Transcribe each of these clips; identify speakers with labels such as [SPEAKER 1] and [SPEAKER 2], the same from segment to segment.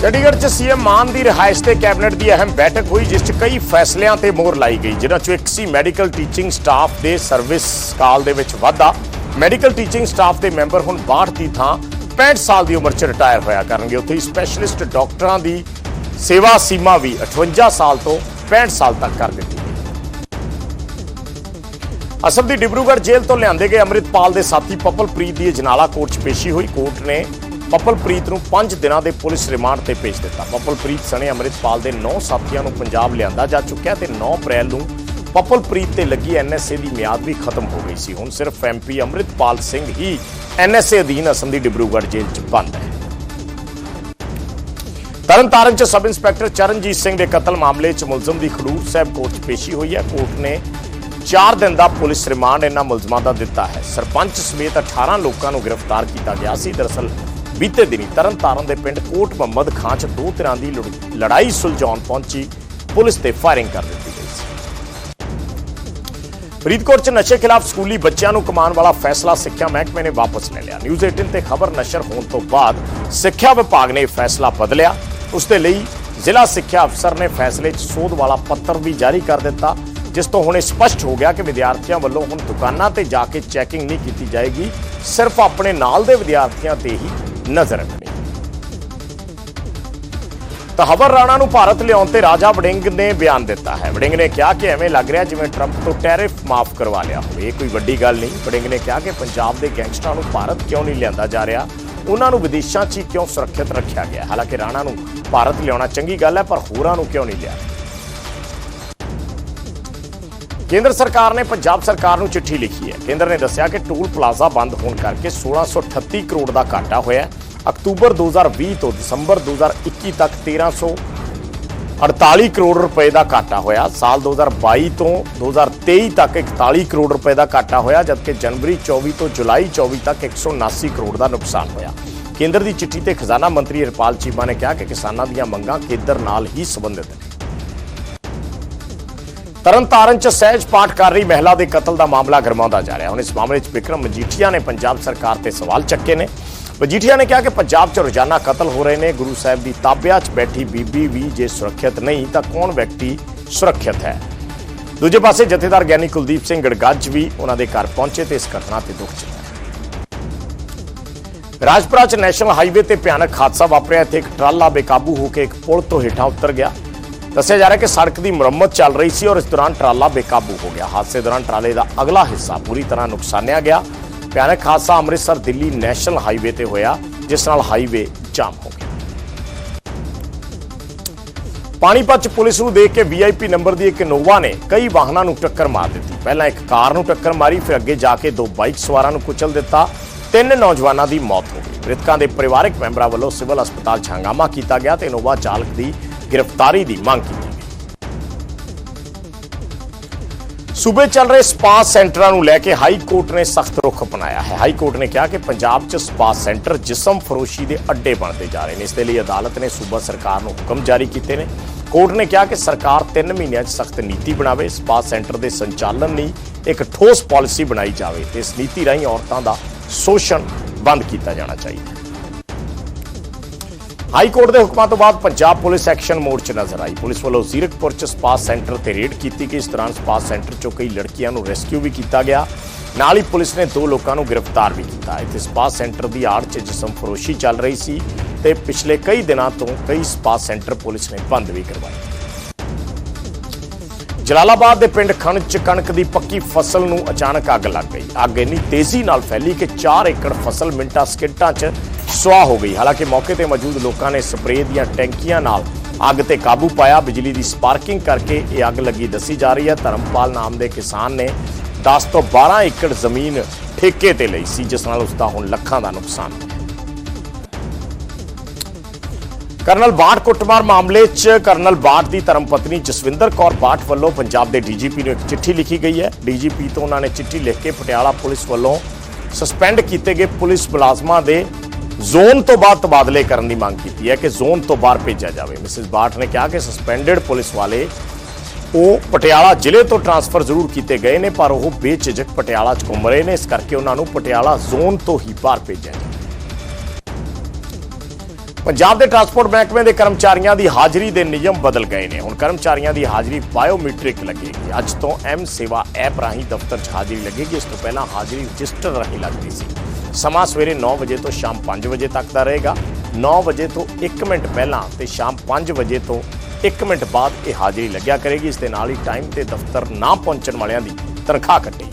[SPEAKER 1] ਚੰਡੀਗੜ੍ਹ 'ਚ ਸੀਐਮ ਮਾਨ ਦੀ ਰਿਹਾਇਸ਼ ਤੇ ਕੈਬਨਿਟ ਦੀ ਅਹਿਮ ਬੈਠਕ ਹੋਈ, ਜਿਸ 'ਚ ਕਈ ਫੈਸਲਿਆਂ ਤੇ ਮੋਹਰ ਲਾਈ ਗਈ, ਜਿਨ੍ਹਾਂ 'ਚੋਂ ਇੱਕ ਸੀ ਮੈਡੀਕਲ ਟੀਚਿੰਗ ਸਟਾਫ ਦੇ ਸਰਵਿਸ ਕਾਲ ਦੇ ਵਿੱਚ ਵਾਧਾ। ਮੈਡੀਕਲ ਟੀਚਿੰਗ ਸਟਾਫ ਦੇ ਮੈਂਬਰ ਹੁਣ 62 ਦੀ ਥਾਂ 65 ਸਾਲ ਦੀ ਉਮਰ 'ਚ ਰਿਟਾਇਰ ਹੋਇਆ ਕਰਨਗੇ। ਉੱਥੇ ਹੀ ਸਪੈਸ਼ਲਿਸਟ ਡਾਕਟਰਾਂ ਦੀ ਸੇਵਾ ਸੀਮਾ ਵੀ 58 ਸਾਲ ਤੋਂ 65 ਸਾਲ ਤੱਕ ਕਰ ਦਿੱਤੀ ਗਈ। ਅਸਮ ਦੀ ਡਿਬਰੂਗੜ੍ਹ ਜੇਲ੍ਹ ਤੋਂ ਲਿਆਂਦੇ ਗਏ ਅੰਮ੍ਰਿਤਪਾਲ ਦੇ ਸਾਥੀ ਪਪਲਪ੍ਰੀਤ ਦੀ ਅਜਨਾਲਾ ਕੋਰਟ 'ਚ ਪੇਸ਼ੀ ਹੋਈ। ਕੋਰਟ ਨੇ ਪਪਲਪ੍ਰੀਤ ਨੂੰ 5 ਦਿਨਾਂ ਦੇ ਪੁਲਿਸ ਰਿਮਾਂਡ ਤੇ ਭੇਜ ਦਿੱਤਾ। ਪਪਲਪ੍ਰੀਤ ਸਣੇ ਅੰਮ੍ਰਿਤਪਾਲ ਦੇ 9 ਸਾਥੀਆਂ ਨੂੰ ਪੰਜਾਬ ਲਿਆਂਦਾ ਜਾ ਚੁੱਕਿਆ ਤੇ 9 ਅਪ੍ਰੈਲ ਨੂੰ ਪਪਲਪ੍ਰੀਤ ਤੇ ਲੱਗੀ ਐਨਐਸਏ ਦੀ ਮਿਆਦ ਵੀ ਖਤਮ ਹੋ ਗਈ ਸੀ। ਹੁਣ ਸਿਰਫ ਐਮਪੀ ਅੰਮ੍ਰਿਤਪਾਲ ਸਿੰਘ ਹੀ ਐਨਐਸਏ ਅਧੀਨ ਅਸਮ ਦੀ ਡਿਬਰੂਗੜ੍ਹ ਜੇਲ੍ਹ 'ਚ ਬੰਦ ਹੈ। ਤਰਨਤਾਰਨ ਚ ਸਬ ਇੰਸਪੈਕਟਰ ਚਰਨਜੀਤ ਸਿੰਘ ਦੇ ਕਤਲ ਮਾਮਲੇ ਚ ਮੁਲਜ਼ਮ ਦੀ ਖਡੂਰ ਸਾਹਿਬ ਕੋਰਟ 'ਚ ਪੇਸ਼ੀ ਹੋਈ ਹੈ। ਕੋਰਟ ਨੇ 4 ਦਿਨ ਦਾ ਪੁਲਿਸ ਰਿਮਾਂਡ ਇਹਨਾਂ ਮੁਲਜ਼ਮਾਂ ਦਾ ਦਿੱਤਾ ਹੈ। ਸਰਪੰਚ ਸਮੇਤ 18 ਲੋਕਾਂ ਨੂੰ ਗ੍ਰਿਫਤਾਰ ਕੀਤਾ ਗਿਆ ਸੀ। ਦਰਅਸਲ ਬੀਤੇ ਦਿਨੀ ਤਰਨਤਾਰਨ ਦੇ ਪਿੰਡ ਕੋਟ ਮੁਹੰਮਦ ਖਾਂ ਚ ਦੋ ਤਰ੍ਹਾਂ ਦੀ ਲੜ- ਲੜਾਈ ਸੁਲਝਾਉਣ ਪਹੁੰਚੀ। ਪੁਲਿਸ ਤੇ ਫਾਇਰਿੰਗ ਕਰ ਦਿੱਤੀ ਗਈ ਸੀ। ਫਰੀਦਕੋਟ 'ਚ ਨਸ਼ੇ ਖਿਲਾਫ ਸਕੂਲੀ ਬੱਚਿਆਂ ਨੂੰ ਕਮਾਉਣ ਵਾਲਾ ਫੈਸਲਾ ਸਿੱਖਿਆ ਮਹਿਕਮੇ ਨੇ ਵਾਪਸ ਲੈ ਲਿਆ। ਨਿਊਜ਼ 18 ਤੇ ਖਬਰ ਨਸ਼ਰ ਹੋਣ ਤੋਂ ਬਾਅਦ ਸਿੱਖਿਆ ਵਿਭਾਗ ਨੇ ਇਹ ਫੈਸਲਾ ਬਦਲਿਆ। ਉਸ ਦੇ ਲਈ ਜ਼ਿਲ੍ਹਾ ਸਿੱਖਿਆ ਅਫਸਰ ਨੇ ਫੈਸਲੇ 'ਚ ਸੋਧ ਵਾਲਾ ਪੱਤਰ ਵੀ ਜਾਰੀ ਕਰ ਦਿੱਤਾ, ਜਿਸ ਤੋਂ ਹੁਣ ਇਹ ਸਪਸ਼ਟ ਹੋ ਗਿਆ ਕਿ ਵਿਦਿਆਰਥੀਆਂ ਵੱਲੋਂ ਹੁਣ ਦੁਕਾਨਾਂ ਤੇ ਜਾ ਕੇ ਚੈਕਿੰਗ ਨਹੀਂ ਕੀਤੀ ਜਾਏਗੀ। ਸਿਰਫ ਆਪਣੇ ਨਾਲ ਦੇ ਵਿਦਿਆਰਥੀਆਂ ਤੇ ਹੀ ਨਜ਼ਰ ਰੱਖਣੀ ਤਾਂ ਹਵਰ ਰਾਣਾ ਨੂੰ ਭਾਰਤ ਲਿਆਉਣ ਤੇ ਰਾਜਾ ਵੜਿੰਗ ਨੇ ਬਿਆਨ ਦਿੱਤਾ ਹੈ। ਵੜਿੰਗ ਨੇ ਕਿਹਾ ਕਿ ਐਵੇਂ ਲੱਗ ਰਿਹਾ ਜਿਵੇਂ ਟਰੰਪ ਤੋਂ ਟੈਰਿਫ ਮਾਫ ਕਰਵਾ ਲਿਆ ਹੋਵੇ। ਇਹ ਕੋਈ ਵੱਡੀ ਗੱਲ ਨਹੀਂ। ਵੜਿੰਗ ਨੇ ਕਿਹਾ ਕਿ ਪੰਜਾਬ ਦੇ ਗੈਂਗਸਟਰਾਂ ਨੂੰ ਭਾਰਤ ਕਿਉਂ ਨਹੀਂ ਲਿਆਂਦਾ ਜਾ ਰਿਹਾ? ਉਹਨਾਂ ਨੂੰ ਵਿਦੇਸ਼ਾਂ 'ਚ ਹੀ ਕਿਉਂ ਸੁਰੱਖਿਅਤ ਰੱਖਿਆ ਗਿਆ? ਹਾਲਾਂਕਿ ਰਾਣਾ ਨੂੰ ਭਾਰਤ ਲਿਆਉਣਾ ਚੰਗੀ ਗੱਲ ਹੈ, ਪਰ ਹੋਰਾਂ ਨੂੰ ਕਿਉਂ ਨਹੀਂ ਲਿਆ? ਕੇਂਦਰ ਸਰਕਾਰ ਨੇ ਪੰਜਾਬ ਸਰਕਾਰ ਨੂੰ ਚਿੱਠੀ ਲਿਖੀ ਹੈ। ਕੇਂਦਰ ਨੇ ਦੱਸਿਆ ਕਿ ਟੂਲ ਪਲਾਜ਼ਾ ਬੰਦ ਹੋਣ ਕਰਕੇ 1638 ਕਰੋੜ ਦਾ ਘਾਟਾ ਹੋਇਆ ਅਕਤੂਬਰ 2020 ਤੋਂ ਦਸੰਬਰ 2021 ਤੱਕ 1348 ਕਰੋੜ ਰੁਪਏ ਦਾ ਘਾਟਾ ਹੋਇਆ। ਸਾਲ 2022 ਤੋਂ 2023 ਤੱਕ 41 ਕਰੋੜ ਰੁਪਏ ਦਾ ਘਾਟਾ ਹੋਇਆ, ਜਦਕਿ ਜਨਵਰੀ 24 ਤੋਂ ਜੁਲਾਈ 24 ਤੱਕ 179 ਕਰੋੜ ਦਾ ਨੁਕਸਾਨ ਹੋਇਆ। ਕੇਂਦਰ ਦੀ ਚਿੱਠੀ ਤੇ ਖਜ਼ਾਨਾ ਮੰਤਰੀ ਹਰਪਾਲ ਚੀਮਾ ਨੇ ਕਿਹਾ ਕਿ ਕਿਸਾਨਾਂ ਦੀਆਂ ਮੰਗਾਂ ਕੇਂਦਰ ਨਾਲ ਹੀ ਸੰਬੰਧਿਤ ਨੇ। ਤਰਨਤਾਰਨ ਚ ਸਹਿਜ ਪਾਠ ਕਰ ਰਹੀ ਮਹਿਲਾ ਦੇ ਕਤਲ ਦਾ ਮਾਮਲਾ ਗਰਮਾਉਂਦਾ ਜਾ ਰਿਹਾ। ਹੁਣ ਇਸ ਮਾਮਲੇ 'ਚ ਵਿਕਰਮ ਮਜੀਠੀਆ ਨੇ ਪੰਜਾਬ ਸਰਕਾਰ ਤੇ ਸਵਾਲ ਚੱਕੇ ਨੇ। ਮਜੀਠੀਆ ਨੇ ਕਿਹਾ ਕਿ ਪੰਜਾਬ 'ਚ ਰੋਜ਼ਾਨਾ ਕਤਲ ਹੋ ਰਹੇ ਨੇ। ਗੁਰੂ ਸਾਹਿਬ ਦੀ ਤਾਬਿਆ 'ਚ ਬੈਠੀ ਬੀਬੀ ਵੀ ਜੇ ਸੁਰੱਖਿਅਤ ਨਹੀਂ, ਤਾਂ ਕੌਣ ਵਿਅਕਤੀ ਸੁਰੱਖਿਅਤ ਹੈ? ਦੂਜੇ ਪਾਸੇ ਜਥੇਦਾਰ ਗਿਆਨੀ ਕੁਲਦੀਪ ਸਿੰਘ ਗੜਗੱਜ ਵੀ ਉਹਨਾਂ ਦੇ ਘਰ ਪਹੁੰਚੇ ਤੇ ਇਸ ਘਟਨਾ ਤੇ ਦੁੱਖ ਜਤਾਇਆ। ਰਾਜਪੁਰਾ ਚ ਨੈਸ਼ਨਲ ਹਾਈਵੇ ਤੇ ਭਿਆਨਕ ਹਾਦਸਾ ਵਾਪਰਿਆ। ਇੱਥੇ ਇੱਕ ਟਰਾਲਾ ਬੇਕਾਬੂ ਹੋ ਕੇ ਇੱਕ ਪੁਲ ਤੋਂ ਹੇਠਾਂ ਉਤਰ ਗਿਆ। ਦੱਸਿਆ ਜਾ ਰਿਹਾ ਕਿ ਸੜਕ ਦੀ ਮੁਰੰਮਤ ਚੱਲ ਰਹੀ ਸੀ ਔਰ ਇਸ ਦੌਰਾਨ ਟਰਾਲਾ ਬੇਕਾਬੂ ਹੋ ਗਿਆ। ਹਾਦਸੇ ਦੌਰਾਨ ਟਰਾਲੇ ਦਾ ਅਗਲਾ ਹਿੱਸਾ ਪੂਰੀ ਤਰ੍ਹਾਂ ਨੁਕਸਾਨਿਆ ਗਿਆ। ਭਿਆਨਕ ਹਾਦਸਾ ਅੰਮ੍ਰਿਤਸਰ ਦਿੱਲੀ ਨੈਸ਼ਨਲ ਹਾਈਵੇ ਤੇ ਹੋਇਆ, ਜਿਸ ਨਾਲ ਹਾਈਵੇ ਜਾਮ ਹੋ ਗਿਆ। ਪਾਣੀਪਤ ਚ ਪੁਲਿਸ ਨੂੰ ਦੇਖ ਕੇ ਵੀਆਈਪੀ ਨੰਬਰ ਦੀ ਇੱਕ ਇਨੋਵਾ ਨੇ ਕਈ ਵਾਹਨਾਂ ਨੂੰ ਟੱਕਰ ਮਾਰ ਦਿੱਤੀ। ਪਹਿਲਾਂ ਇੱਕ ਕਾਰ ਨੂੰ ਟੱਕਰ ਮਾਰੀ, ਫਿਰ ਅੱਗੇ ਜਾ ਕੇ ਦੋ ਬਾਈਕ ਸਵਾਰਾਂ ਨੂੰ ਕੁਚਲ ਦਿੱਤਾ। ਤਿੰਨ ਨੌਜਵਾਨਾਂ ਦੀ ਮੌਤ ਹੋ ਗਈ। ਮ੍ਰਿਤਕਾਂ ਦੇ ਪਰਿਵਾਰਕ ਮੈਂਬਰਾਂ ਵੱਲੋਂ ਸਿਵਲ ਹਸਪਤਾਲ 'ਚ ਹੰਗਾਮਾ ਕੀਤਾ ਗਿਆ ਤੇ ਇਨੋਵਾ ਚਾਲਕ ਦੀ ਗ੍ਰਿਫਤਾਰੀ ਦੀ ਮੰਗ ਕੀਤੀ। ਸੂਬੇ ਚੱਲ ਰਹੇ ਸਪਾ ਸੈਂਟਰਾਂ ਨੂੰ ਲੈ ਕੇ ਹਾਈ ਕੋਰਟ ਨੇ ਸਖਤ ਰੁਖ ਅਪਣਾਇਆ ਹੈ। ਹਾਈ ਕੋਰਟ ਨੇ ਕਿਹਾ ਕਿ ਪੰਜਾਬ 'ਚ ਸਪਾ ਸੈਂਟਰ ਜਿਸਮ ਫਰੋਸ਼ੀ ਦੇ ਅੱਡੇ ਬਣਦੇ ਜਾ ਰਹੇ ਨੇ। ਇਸ ਦੇ ਲਈ ਅਦਾਲਤ ਨੇ ਸੂਬਾ ਸਰਕਾਰ ਨੂੰ ਹੁਕਮ ਜਾਰੀ ਕੀਤੇ ਨੇ। ਕੋਰਟ ਨੇ ਕਿਹਾ ਕਿ ਸਰਕਾਰ 3 ਮਹੀਨਿਆਂ 'ਚ ਸਖਤ ਨੀਤੀ ਬਣਾਵੇ। ਸਪਾ ਸੈਂਟਰ ਦੇ ਸੰਚਾਲਨ ਲਈ ਇੱਕ ਠੋਸ ਪਾਲਿਸੀ ਬਣਾਈ ਜਾਵੇ ਤੇ ਇਸ ਨੀਤੀ ਰਾਹੀਂ ਔਰਤਾਂ ਦਾ ਸ਼ੋਸ਼ਣ ਬੰਦ ਕੀਤਾ ਜਾਣਾ ਚਾਹੀਦਾ। ਹੈ ਹਾਈ ਕੋਰਟ ਦੇ ਹੁਕਮਾਂ ਤੋਂ ਬਾਅਦ ਪੰਜਾਬ ਪੁਲਿਸ ਐਕਸ਼ਨ ਮੋਡ 'ਚ ਨਜ਼ਰ ਆਈ। ਪੁਲਿਸ ਵੱਲੋਂ ਜ਼ੀਰਕਪੁਰ 'ਚ ਸਪਾ ਸੈਂਟਰ ਤੇ ਰੇਡ ਕੀਤੀ ਗਈ। ਇਸ ਦੌਰਾਨ ਸਪਾ ਸੈਂਟਰ 'ਚੋਂ ਕਈ ਲੜਕੀਆਂ ਨੂੰ ਰੈਸਕਿਊ ਵੀ ਕੀਤਾ ਗਿਆ। ਨਾਲ ਹੀ ਪੁਲਿਸ ਨੇ ਦੋ ਲੋਕਾਂ ਨੂੰ ਗ੍ਰਿਫਤਾਰ ਵੀ ਕੀਤਾ। ਇੱਥੇ ਸਪਾ ਸੈਂਟਰ ਦੀ ਆੜ 'ਚ ਜਿਸਮ ਫਰੋਸ਼ੀ ਚੱਲ ਰਹੀ ਸੀ ਤੇ ਪਿਛਲੇ ਕਈ ਦਿਨਾਂ ਤੋਂ ਕਈ ਸਪਾ ਸੈਂਟਰ ਪੁਲਿਸ ਨੇ ਬੰਦ ਵੀ ਕਰਵਾਏ। ਜਲਾਲਾਬਾਦ ਦੇ ਪਿੰਡ ਖਣ ਚ ਕਣਕ ਦੀ ਪੱਕੀ ਫਸਲ ਨੂੰ ਅਚਾਨਕ ਅੱਗ ਲੱਗ ਗਈ। ਅੱਗ ਇੰਨੀ ਤੇਜ਼ੀ ਨਾਲ ਫੈਲੀ ਕਿ 4 ਏਕੜ ਫਸਲ ਮਿੰਟਾਂ ਸਕਿੰਟਾਂ 'ਚ ਸੁਆਹ ਹੋ ਗਈ। ਹਾਲਾਂਕਿ ਮੌਕੇ ਤੇ ਮੌਜੂਦ ਲੋਕਾਂ ਨੇ ਸਪਰੇਅ ਦੀਆਂ ਟੈਂਕੀਆਂ ਨਾਲ ਅੱਗ ਤੇ ਕਾਬੂ ਪਾਇਆ। ਬਿਜਲੀ ਦੀ ਸਪਾਰਕਿੰਗ ਕਰਕੇ ਇਹ ਅੱਗ ਲੱਗੀ ਦੱਸੀ ਜਾ ਰਹੀ ਹੈ। ਧਰਮਪਾਲ ਨਾਮ ਦੇ ਕਿਸਾਨ ਨੇ 10 ਤੋਂ 12 ਏਕੜ ਜ਼ਮੀਨ ਠੇਕੇ ਤੇ ਲਈ ਸੀ, ਜਿਸ ਨਾਲ ਉਸ ਦਾ ਹੁਣ ਲੱਖਾਂ ਦਾ ਨੁਕਸਾਨ। ਹੋਇਆ ਕਰਨਲ ਬਾਠ ਕੁੱਟਮਾਰ ਮਾਮਲੇ 'ਚ ਕਰਨਲ ਬਾਠ ਦੀ ਧਰਮਪਤਨੀ ਜਸਵਿੰਦਰ ਕੌਰ ਬਾਠ ਵੱਲੋਂ ਪੰਜਾਬ ਦੇ ਡੀਜੀਪੀ ਨੂੰ ਇੱਕ ਚਿੱਠੀ ਲਿਖੀ ਗਈ ਹੈ। ਡੀਜੀਪੀ ਤੋਂ ਉਹਨਾਂ ਨੇ ਚਿੱਠੀ ਲਿਖ ਕੇ ਪਟਿਆਲਾ ਪੁਲਿਸ ਵੱਲੋਂ ਸਸਪੈਂਡ ਕੀਤੇ ਗਏ ਪੁਲਿਸ ਮੁਲਾਜ਼ਮਾਂ ਦੇ ਜ਼ੋਨ ਤੋਂ ਬਾਅਦ ਤਬਾਦਲੇ ਕਰਨ ਦੀ ਮੰਗ ਕੀਤੀ ਹੈ ਕਿ ਜ਼ੋਨ ਤੋਂ ਬਾਹਰ ਭੇਜਿਆ ਜਾਵੇ। ਮਿਸਿਸ ਬਾਟ ਨੇ ਕਿਹਾ ਕਿ ਸਸਪੈਂਡਡ ਪੁਲਿਸ ਵਾਲੇ ਉਹ ਪਟਿਆਲਾ ਜ਼ਿਲ੍ਹੇ ਤੋਂ ਟਰਾਂਸਫਰ ਜ਼ਰੂਰ ਕੀਤੇ ਗਏ ਨੇ, ਪਰ ਉਹ ਬੇਝਿਜਕ ਪਟਿਆਲਾ 'ਚ ਘੁੰਮ ਰਹੇ ਨੇ। ਇਸ ਕਰਕੇ ਉਹਨਾਂ ਨੂੰ ਪਟਿਆਲਾ ਜ਼ੋਨ ਤੋਂ ਹੀ ਬਾਹਰ ਭੇਜਿਆ ਜਾਵੇ ਪੰਜਾਬ ਦੇ ਟਰਾਂਸਪੋਰਟ ਮਹਿਕਮੇ ਦੇ ਕਰਮਚਾਰੀਆਂ ਦੀ ਹਾਜ਼ਰੀ ਦੇ ਨਿਯਮ ਬਦਲ ਗਏ ਨੇ। ਹੁਣ ਕਰਮਚਾਰੀਆਂ ਦੀ ਹਾਜ਼ਰੀ ਬਾਇਓਮੈਟ੍ਰਿਕ ਲੱਗੇਗੀ। ਅੱਜ ਤੋਂ ਐਮ ਸੇਵਾ ਐਪ ਰਾਹੀਂ ਦਫ਼ਤਰ 'ਚ ਹਾਜ਼ਰੀ ਲੱਗੇਗੀ। ਇਸ ਤੋਂ ਪਹਿਲਾਂ ਹਾਜ਼ਰੀ ਰਜਿਸਟਰ ਰਾਹੀਂ ਲੱਗਦੀ ਸੀ। ਸਮਾਂ ਸਵੇਰੇ 9 ਵਜੇ ਤੋਂ ਸ਼ਾਮ 5 ਵਜੇ ਤੱਕ ਦਾ ਰਹੇਗਾ। 9 ਵਜੇ ਤੋਂ 1 ਮਿੰਟ ਪਹਿਲਾਂ ਤੇ ਸ਼ਾਮ 5 ਵਜੇ ਤੋਂ 1 ਮਿੰਟ ਬਾਅਦ ਇਹ ਹਾਜ਼ਰੀ ਲੱਗਿਆ ਕਰੇਗੀ। ਇਸ ਦੇ ਨਾਲ ਹੀ ਟਾਈਮ ਤੇ ਦਫ਼ਤਰ ਨਾ ਪਹੁੰਚਣ ਵਾਲਿਆਂ ਦੀ ਤਨਖਾਹ ਕੱਟੇਗੀ।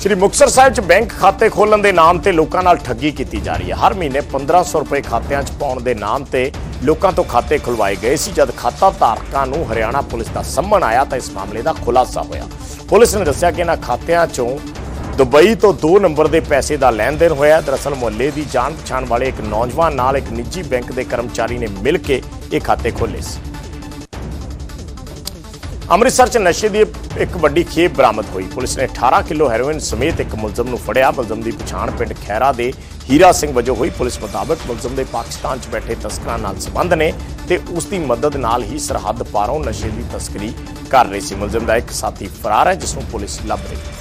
[SPEAKER 1] ਸ਼੍ਰੀ ਮੁਕਤਸਰ ਸਾਹਿਬ 'ਚ ਬੈਂਕ ਖਾਤੇ ਖੋਲਣ ਦੇ ਨਾਮ ਤੇ ਲੋਕਾਂ ਨਾਲ ਠੱਗੀ ਕੀਤੀ ਜਾ ਰਹੀ ਹੈ। ਹਰ ਮਹੀਨੇ 1500 ਰੁਪਏ ਖਾਤਿਆਂ 'ਚ ਪਾਉਣ ਦੇ ਨਾਮ ਤੇ ਲੋਕਾਂ ਤੋਂ ਖਾਤੇ ਖੁਲਵਾਏ ਗਏ ਸੀ। ਜਦ ਖਾਤਾ ਧਾਰਕਾਂ ਨੂੰ ਹਰਿਆਣਾ ਪੁਲਿਸ ਦਾ ਸੰਮਣ ਆਇਆ ਤਾਂ ਇਸ ਮਾਮਲੇ ਦਾ ਖੁਲਾਸਾ ਹੋਇਆ। ਪੁਲਿਸ ਨੇ ਦੱਸਿਆ ਕਿ ਇਹਨਾਂ ਖਾਤਿਆਂ 'ਚੋਂ ਦੁਬਈ ਤੋਂ 2 ਨੰਬਰ ਦੇ ਪੈਸੇ ਦਾ ਲੈਣ ਦੇਣ ਹੋਇਆ। ਦਰਅਸਲ ਮੁਹੱਲੇ ਦੀ ਜਾਣ ਪਛਾਣ ਵਾਲੇ ਇੱਕ ਨੌਜਵਾਨ ਨਾਲ ਇੱਕ ਨਿੱਜੀ ਬੈਂਕ ਦੇ ਕਰਮਚਾਰੀ ਨੇ ਮਿਲ ਕੇ ਇਹ ਖਾਤੇ ਖੋਲ੍ਹੇ ਸੀ। ਅੰਮ੍ਰਿਤਸਰ 'ਚ ਨਸ਼ੇ ਦੀ ਇੱਕ ਵੱਡੀ ਖੇਪ ਬਰਾਮਦ ਹੋਈ। ਪੁਲਿਸ ਨੇ 18 ਕਿਲੋ ਹੈਰੋਇਨ ਸਮੇਤ ਇੱਕ ਮੁਲਜ਼ਮ ਨੂੰ ਫੜਿਆ। ਮੁਲਜ਼ਮ ਦੀ ਪਛਾਣ ਪਿੰਡ ਖੈਰਾ ਦੇ ਹੀਰਾ ਸਿੰਘ ਵਜੋਂ ਹੋਈ। ਪੁਲਿਸ ਮੁਤਾਬਕ ਮੁਲਜ਼ਮ ਦੇ ਪਾਕਿਸਤਾਨ 'ਚ ਬੈਠੇ ਤਸਕਰਾਂ ਨਾਲ ਸੰਬੰਧ ਨੇ ਤੇ ਉਸ ਦੀ ਮਦਦ ਨਾਲ ਹੀ ਸਰਹੱਦ ਪਾਰੋਂ ਨਸ਼ੇ ਦੀ ਤਸਕਰੀ ਕਰ ਰਹੀ ਸੀ। ਮੁਲਜ਼ਮ ਦਾ ਇੱਕ ਸਾਥੀ ਫਰਾਰ ਹੈ, ਜਿਸ ਨੂੰ ਪੁਲਿਸ ਲੱਭ ਰਹੀ ਹੈ।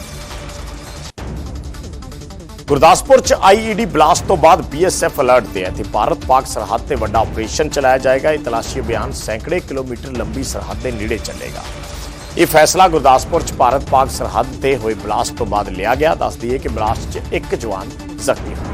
[SPEAKER 1] ਗੁਰਦਾਸਪੁਰ ਚ ਆਈਈਡੀ ਬਲਾਸਟ ਤੋਂ ਬਾਅਦ ਬੀਐਸਐਫ ਅਲਰਟ ਤੇ ਹੈ। ਤੇ ਭਾਰਤ ਪਾਕ ਸਰਹੱਦ ਤੇ ਵੱਡਾ ਆਪਰੇਸ਼ਨ ਚਲਾਇਆ ਜਾਏਗਾ। ਇਹ ਤਲਾਸ਼ੀ ਅਭਿਆਨ ਸੈਂਕੜੇ ਕਿਲੋਮੀਟਰ ਲੰਬੀ ਸਰਹੱਦ ਦੇ ਨੇੜੇ ਚੱਲੇਗਾ। ਇਹ ਫੈਸਲਾ ਗੁਰਦਾਸਪੁਰ ਚ ਭਾਰਤ ਪਾਕ ਸਰਹੱਦ ਤੇ ਹੋਏ ਬਲਾਸਟ ਤੋਂ ਬਾਅਦ ਲਿਆ ਗਿਆ। ਦੱਸ ਦਈਏ ਕਿ ਬਲਾਸਟ 'ਚ ਇੱਕ ਜਵਾਨ ਜ਼ਖਮੀ ਹੋਇਆ।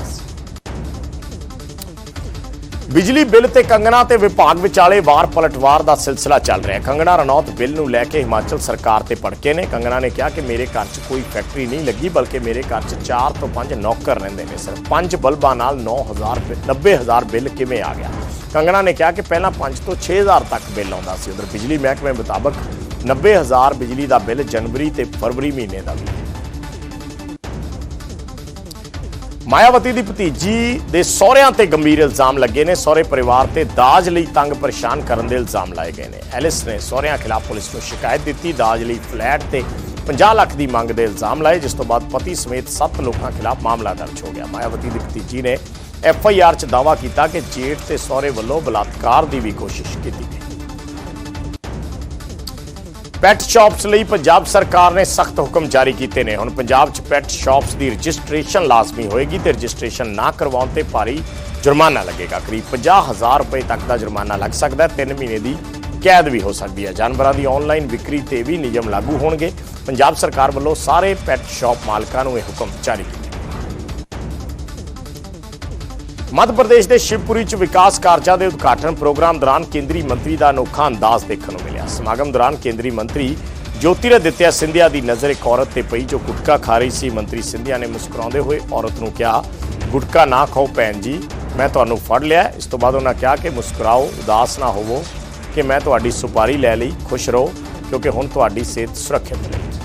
[SPEAKER 1] ਬਿਜਲੀ ਬਿੱਲ ਤੇ ਕੰਗਣਾ ਤੇ ਵਿਭਾਗ ਵਿਚਾਲੇ ਵਾਰ ਪਲਟਵਾਰ ਦਾ ਸਿਲਸਿਲਾ ਚੱਲ ਰਿਹਾ ਕੰਗਣਾ ਰਣੌਤ ਬਿੱਲ ਨੂੰ ਲੈ ਕੇ ਹਿਮਾਚਲ ਸਰਕਾਰ ਤੇ ਭੜਕੇ ਨੇ। ਕੰਗਣਾ ਨੇ ਕਿਹਾ ਕਿ ਮੇਰੇ ਘਰ 'ਚ ਕੋਈ ਫੈਕਟਰੀ ਨਹੀਂ ਲੱਗੀ, ਬਲਕਿ ਮੇਰੇ ਘਰ 'ਚ 4 ਤੋਂ 5 ਨੌਕਰ ਰਹਿੰਦੇ ਨੇ ਸਿਰਫ 5 ਬਲਬਾਂ ਨਾਲ 9000 ਰੁਪਏ 90000 ਬਿੱਲ ਕਿਵੇਂ ਆ ਗਿਆ? ਕੰਗਣਾ ਨੇ ਕਿਹਾ ਕਿ ਪਹਿਲਾਂ 5 ਤੋਂ 6000 ਤੱਕ ਬਿੱਲ ਆਉਂਦਾ ਸੀ। ਉਧਰ ਬਿਜਲੀ ਮਹਿਕਮੇ ਮੁਤਾਬਕ 90000 ਬਿਜਲੀ ਦਾ ਬਿੱਲ ਜਨਵਰੀ ਤੇ ਫਰਵਰੀ ਮਹੀਨੇ ਦਾ ਵੀ। ਮਾਇਆਵਤੀ ਦੀ ਭਤੀਜੀ ਦੇ ਸਹੁਰਿਆਂ ਤੇ ਗੰਭੀਰ ਇਲਜ਼ਾਮ ਲੱਗੇ ਨੇ। ਸਹੁਰੇ ਪਰਿਵਾਰ ਤੇ ਦਾਜ ਲਈ ਤੰਗ ਪਰੇਸ਼ਾਨ ਕਰਨ ਦੇ ਇਲਜ਼ਾਮ ਲਾਏ ਗਏ ਨੇ। ਐਲਿਸ ਨੇ ਸਹੁਰਿਆਂ ਖਿਲਾਫ ਪੁਲਿਸ ਨੂੰ ਸ਼ਿਕਾਇਤ ਦਿੱਤੀ। ਦਾਜ ਲਈ ਫਲੈਟ ਤੇ 50 ਲੱਖ ਦੀ ਮੰਗ ਦੇ ਇਲਜ਼ਾਮ ਲਾਏ, ਜਿਸ ਤੋਂ ਬਾਅਦ ਪਤੀ ਸਮੇਤ 7 ਲੋਕਾਂ ਖਿਲਾਫ ਮਾਮਲਾ ਦਰਜ ਹੋ ਗਿਆ। ਮਾਇਆਵਤੀ ਦੀ ਭਤੀਜੀ ਨੇ ਐਫ ਆਈ ਆਰ 'ਚ ਦਾਅਵਾ ਕੀਤਾ ਕਿ ਜੇਠ ਤੇ ਸਹੁਰੇ ਵੱਲੋਂ ਬਲਾਤਕਾਰ ਦੀ ਵੀ ਕੋਸ਼ਿਸ਼ ਕੀਤੀ ਪੈਟ ਸ਼ਾਪਸ ਲਈ ਪੰਜਾਬ ਸਰਕਾਰ ਨੇ ਸਖਤ ਹੁਕਮ ਜਾਰੀ ਕੀਤੇ ਨੇ। ਹੁਣ ਪੰਜਾਬ 'ਚ ਪੈਟ ਸ਼ਾਪਸ ਦੀ ਰਜਿਸਟ੍ਰੇਸ਼ਨ ਲਾਜ਼ਮੀ ਹੋਏਗੀ ਤੇ ਰਜਿਸਟ੍ਰੇਸ਼ਨ ਨਾ ਕਰਵਾਉਣ ਤੇ ਭਾਰੀ ਜੁਰਮਾਨਾ ਲੱਗੇਗਾ। ਕਰੀਬ 50000 ਰੁਪਏ ਤੱਕ ਦਾ ਜੁਰਮਾਨਾ ਲੱਗ ਸਕਦਾ। ਹੈ 3 ਮਹੀਨੇ ਦੀ ਕੈਦ ਵੀ ਹੋ ਸਕਦੀ ਹੈ। ਜਾਨਵਰਾਂ ਦੀ ਆਨਲਾਈਨ ਵਿਕਰੀ ਤੇ ਵੀ ਨਿਯਮ ਲਾਗੂ ਹੋਣਗੇ। ਪੰਜਾਬ ਸਰਕਾਰ ਵੱਲੋਂ ਸਾਰੇ ਪੈਟ ਸ਼ਾਪ ਮਾਲਕਾਂ ਨੂੰ ਇਹ ਹੁਕਮ ਜਾਰੀ ਕੀਤਾ ਮੱਧ ਪ੍ਰਦੇਸ਼ ਦੇ ਸ਼ਿਵਪੁਰੀ ਚ ਵਿਕਾਸ ਕਾਰਜਾਂ ਦੇ ਉਦਘਾਟਨ ਪ੍ਰੋਗਰਾਮ ਦੌਰਾਨ ਕੇਂਦਰੀ ਮੰਤਰੀ ਦਾ ਅਨੋਖਾ ਅੰਦਾਜ਼ ਦੇਖਣ ਨੂੰ ਮਿਲਿਆ। ਸਮਾਗਮ ਦੌਰਾਨ ਕੇਂਦਰੀ ਮੰਤਰੀ ਜੋਤੀਰਾਦਿੱਤਿਆ ਸਿੰਧਿਆ ਦੀ ਨਜ਼ਰ ਇੱਕ ਔਰਤ ਤੇ ਪਈ ਜੋ ਗੁਟਕਾ ਖਾ ਰਹੀ ਸੀ। ਮੰਤਰੀ ਸਿੰਧਿਆ ਨੇ ਮੁਸਕਰਾਉਂਦੇ ਹੋਏ ਔਰਤ ਨੂੰ ਕਿਹਾ, ਗੁਟਕਾ ਨਾ ਖਾਓ ਭੈਣ ਜੀ, ਮੈਂ ਤੁਹਾਨੂੰ ਫੜ ਲਿਆ ਇਸ ਤੋਂ ਬਾਅਦ ਉਹਨਾਂ ਕਿਹਾ ਕਿ, ਮੁਸਕਰਾਓ, ਉਦਾਸ ਨਾ ਹੋਵੋ ਕਿ ਮੈਂ ਤੁਹਾਡੀ ਸੁਪਾਰੀ ਲੈ ਲਈ, ਖੁਸ਼ ਰਹੋ, ਕਿਉਂਕਿ ਹੁਣ ਤੁਹਾਡੀ ਸਿਹਤ ਸੁਰੱਖਿਅਤ ਰਹੇਗੀ